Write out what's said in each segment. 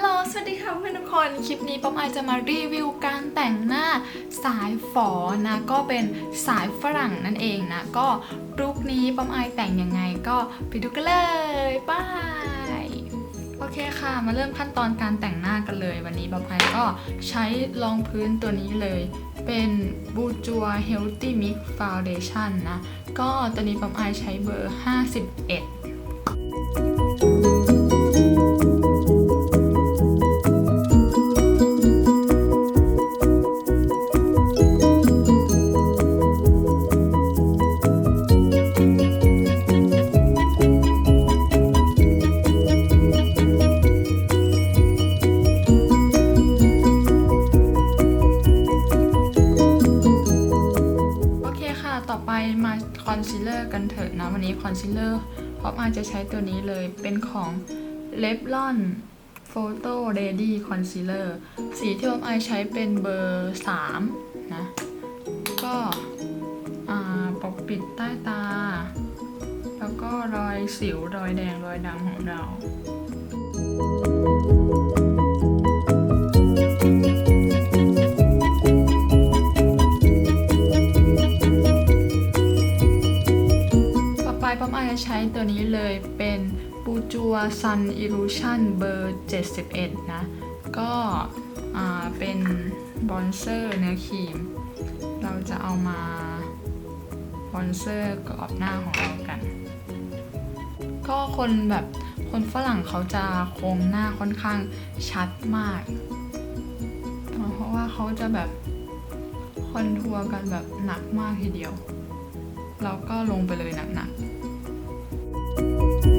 ฮัลโหล สวัสดีค่ะเพื่อนทุกคน คลิปนี้ป้อมอายจะมารีวิวการแต่งหน้าสายฝอนะ ก็เป็นสายฝรั่งนั่นเองนะ ก็ลุคนี้ป้อมอายแต่งยังไงก็ไปดูกันเลยบายโอเคค่ะ มาเริ่มขั้นตอนการแต่งหน้ากันเลย วันนี้ป้อมอายก็ใช้รองพื้นตัวนี้เลย เป็นบูจัว Healthy Mix Foundation นะ ก็ตัวนี้ป้อมอายใช้เบอร์ 51 มาคอนซีลเลอร์กันเถอะนะ วันนี้คอนซีลเลอร์พอปอาจะใช้ตัวนี้เลยเป็นของ l e b l o n Photo Ready Concealer สีที่พอปอาใช้เป็นเบอร์ 3 นะ ก็ปกปิดใต้ตา แล้วก็รอยสิวรอยแดงรอยดำของเรา ใช้ตัวนี้เลยเป็นปูจัว Sun Illusion เบอร์ 71 นะ ก็เป็นบอนเซอร์เนื้อครีม เราจะเอามาบอนเซอร์กรอบหน้าของเรากัน ก็คนแบบคนฝรั่งเขาจะโครงหน้าค่อนข้างชัดมาก เพราะว่าเขาจะแบบคอนทัวร์กันแบบหนักมากทีเดียว เราก็ลงไปเลยหนักๆ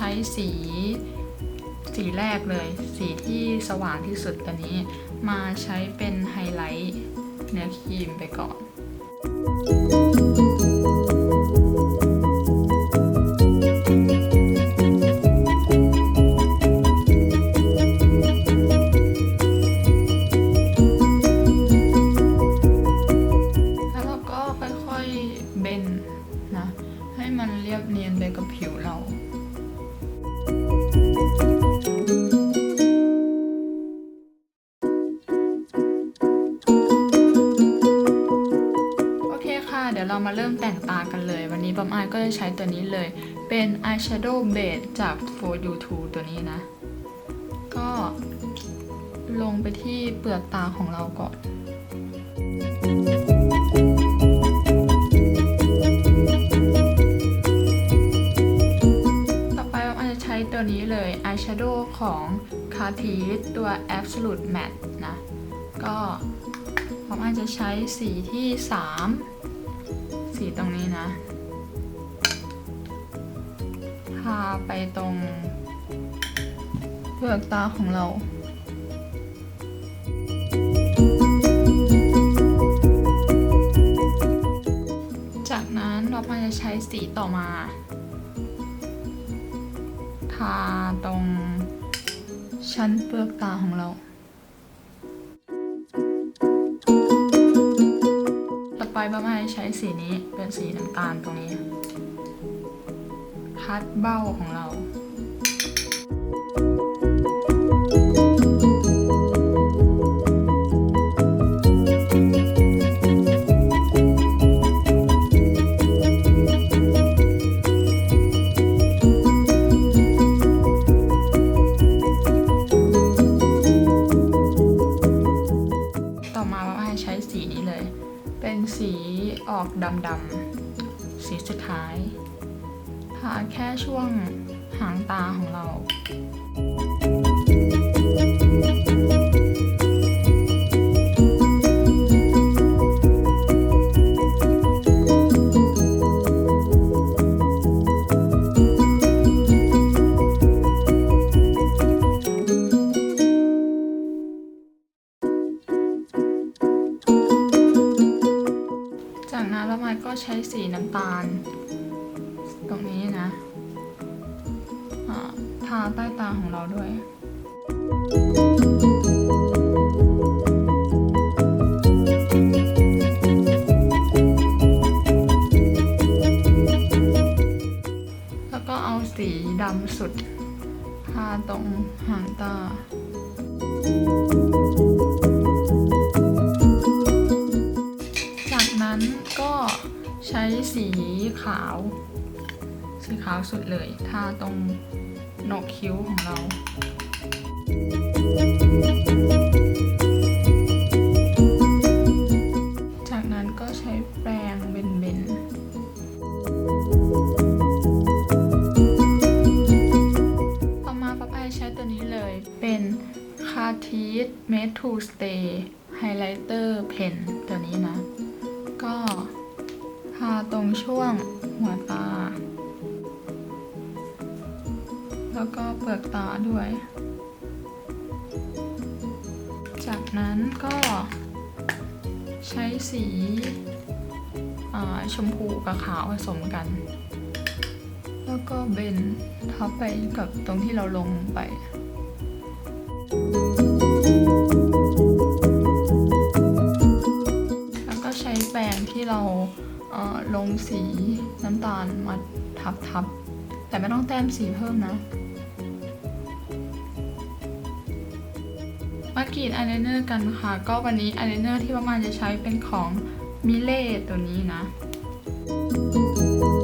ใช้สีสีแรกเลย สีที่สว่างที่สุดตัวนี้ มาใช้เป็นไฮไลท์เนื้อครีมไปก่อนแล้วเราก็ค่อยๆเบนนะให้มันเรียบเนียนไปกับผิวเรา โอเคค่ะ เดี๋ยวเรามาเริ่มแต่งตากันเลย วันนี้ปั๊มอายก็จะใช้ตัวนี้เลย เป็น eyeshadow base จาก For You 2ตัวนี้นะ ก็ลงไปที่เปลือกตาของเราก่อน ชโดว์ของ Catrice ตัว Absolute Matte นะ ก็ผมอาจจะใช้สีที่ 3 สีตรงนี้นะ ทาไปตรงเปลือกตาของเราจากนั้นเรามาจะใช้สีต่อมา ทาตรงชั้นเปลือกตาของเรา ต่อไปบ้ามาใช้สีนี้เป็นสีน้ำตาลตรงนี้ คัดเบ้าของเรา ออกดำๆสีสุดท้ายทาแค่ช่วงหางตาของเรา ดทาตรงหางตาจากนั้นก็ใช้สีขาว สีขาวสุดเลยทาตรงโหนกคิ้วของเรา ช่วงหัวตา แล้วก็เปลือกตาด้วย จากนั้นก็ใช้สีชมพูกับขาวผสมกัน แล้วก็เบนทับไปกับตรงที่เราลงไป สีน้ำตาลมาทับทับๆแต่ไม่ต้องแต้มสีเพิ่มนะมากรีดอายไลเนอร์กันค่ะ ก็วันนี้อายไลเนอร์ที่ประมาณจะใช้เป็นของมิเล่ตัวนี้นะ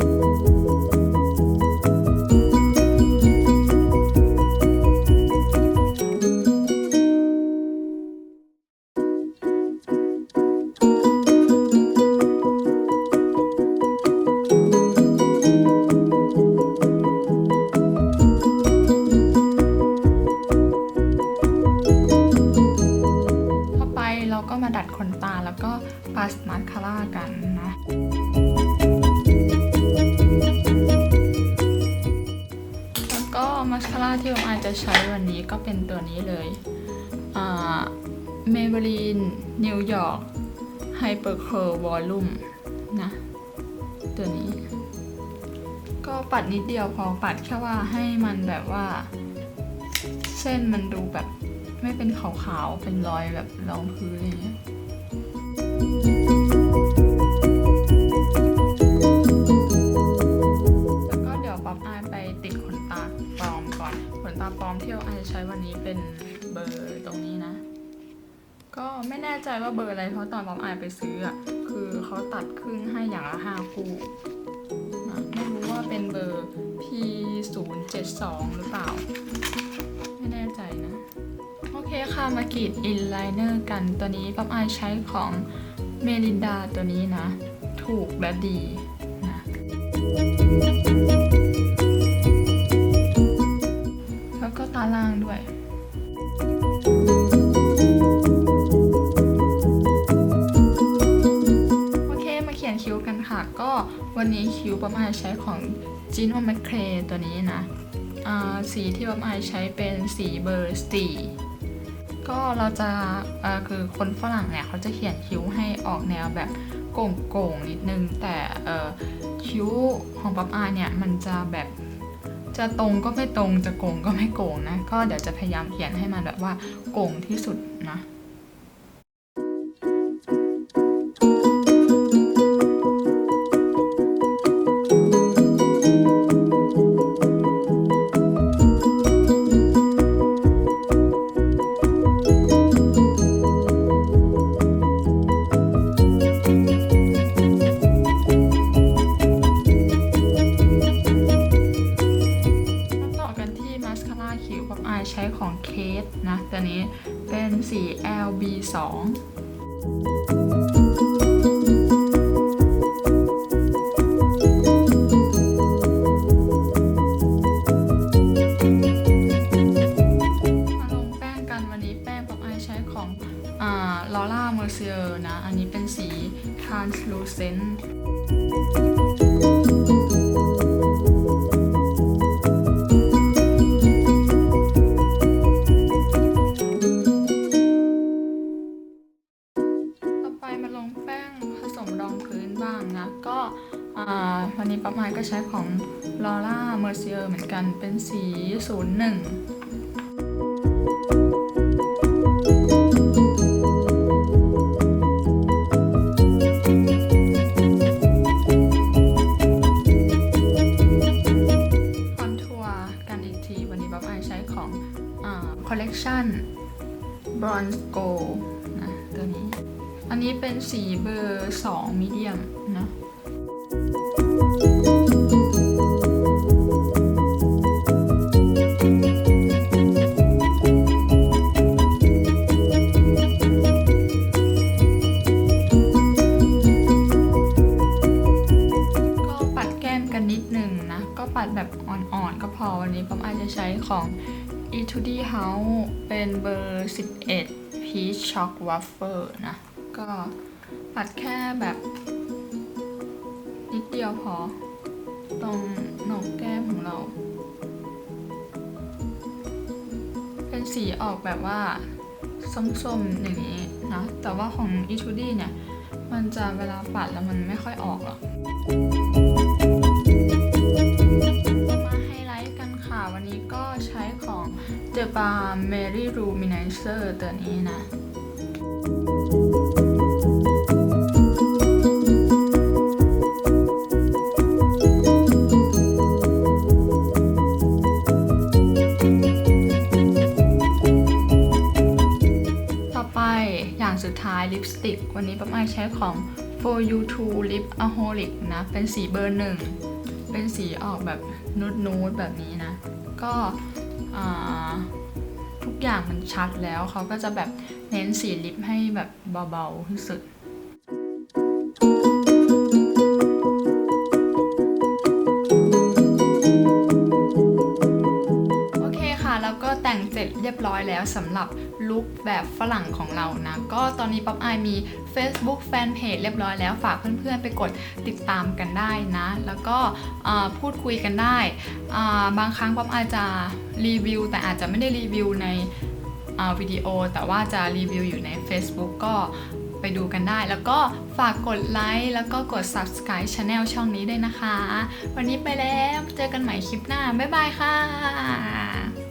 เข้ ที่ผมอาจจะใช้วันนี้ก็เป็นตัวนี้เลยเมเบลีนนิวยอร์กไฮเปอร์เคอร์วอลลุ่มนะ ตัวนี้ ก็ปัดนิดเดียวพอปัดแค่ว่าให้มันแบบว่า เส้นมันดูแบบไม่เป็นขาวๆ เป็นรอยแบบรองพื้นอะไรเงี้ย อร์ตรงนี้นะ ก็ไม่แน่ใจว่าเบอร์อะไรเพราะตอนป๊อปอายไปซื้ออะคือเขาตัดครึ่งให้อย่างละห้าคู่ไม่รู้ว่าเป็นเบอร์ P 0 7 2หรือเปล่า ไม่แน่ใจนะ โอเคค่ะมากรีดอินไลเนอร์กันตัวนี้ป๊อปอายใช้ของเมลินดาตัวนี้นะ ถูกและดีนะแล้วก็ตาล่างด้วย โอเคมาเขียนคิ้วกันค่ะ ก็วันนี้คิ้วประมาณใช้ของจิน o แมคเครตัวนี้นะสีที่ประมาณใช้เป็นสีเบอร์สี่ก็เราจะคือคนฝรั่งเนี่ยเขาจะเขียนคิ้วให้ออกแนวแบบโก่งๆนิดนึง แต่คิ้วของป๊อปอายเนี่ยมันจะแบบ จะตรงก็ไม่ตรงจะโกงก็ไม่โกงนะ ก็เดี๋ยวจะพยายามเขียนให้มันแบบว่าโกงที่สุดนะ ตัวนี้เป็นสี LB2 มาลงแป้งกันวันนี้แป้งป๊อายใช้ของลอร่าเมอร์เซียนะ อันนี้เป็นสี translucent เหมือนกันเป็นสี 01 11 Peach Choc Waffle นะ ก็ปัดแค่แบบ นิดเดียวพอ ตรงหนกแก้มของเรา เป็นสีออกแบบว่าส้มๆอย่างนี้นะ แต่ว่าของ e t u d y เนี่ย มันจะเวลาปัดแล้วมันไม่ค่อยออกหรอก The Bar Mary Luminizer ตัวนี้นะต่อไปอย่างสุดท้ายลิปสติก วันนี้ป้าไม้ใช้ของ For You To Lip Aholic นะ เป็นสีเบอร์หนึ่ง เป็นสีออกแบบนูดนูดๆแบบนี้นะ ก็ ทุกอย่างมันชัดแล้วเขาก็จะแบบเน้นสีลิปให้แบบเบาๆที่สุดโอเคค่ะแล้วก็แต่งเสร็จเรียบร้อยแล้วสำหรับลุคแบบฝรั่งของเรานะ ก็ตอนนี้ป๊อปอายมี Facebook Fanpage เรียบร้อยแล้วฝากเพื่อนๆ ไปกดติดตามกันได้นะ แล้วก็พูดคุยกันได้ บางครั้งป๊อปอายจะ รีวิวแต่อาจจะไม่ได้รีวิวในวิดีโอ แต่ว่าจะรีวิวอยู่ใน Facebook ก็ไปดูกันได้ แล้วก็ฝากกดไลค์แล้วก็กด Subscribe Channel ช่องนี้ด้วยนะคะ วันนี้ไปแล้ว เจอกันใหม่คลิปหน้า บ๊ายบายค่ะ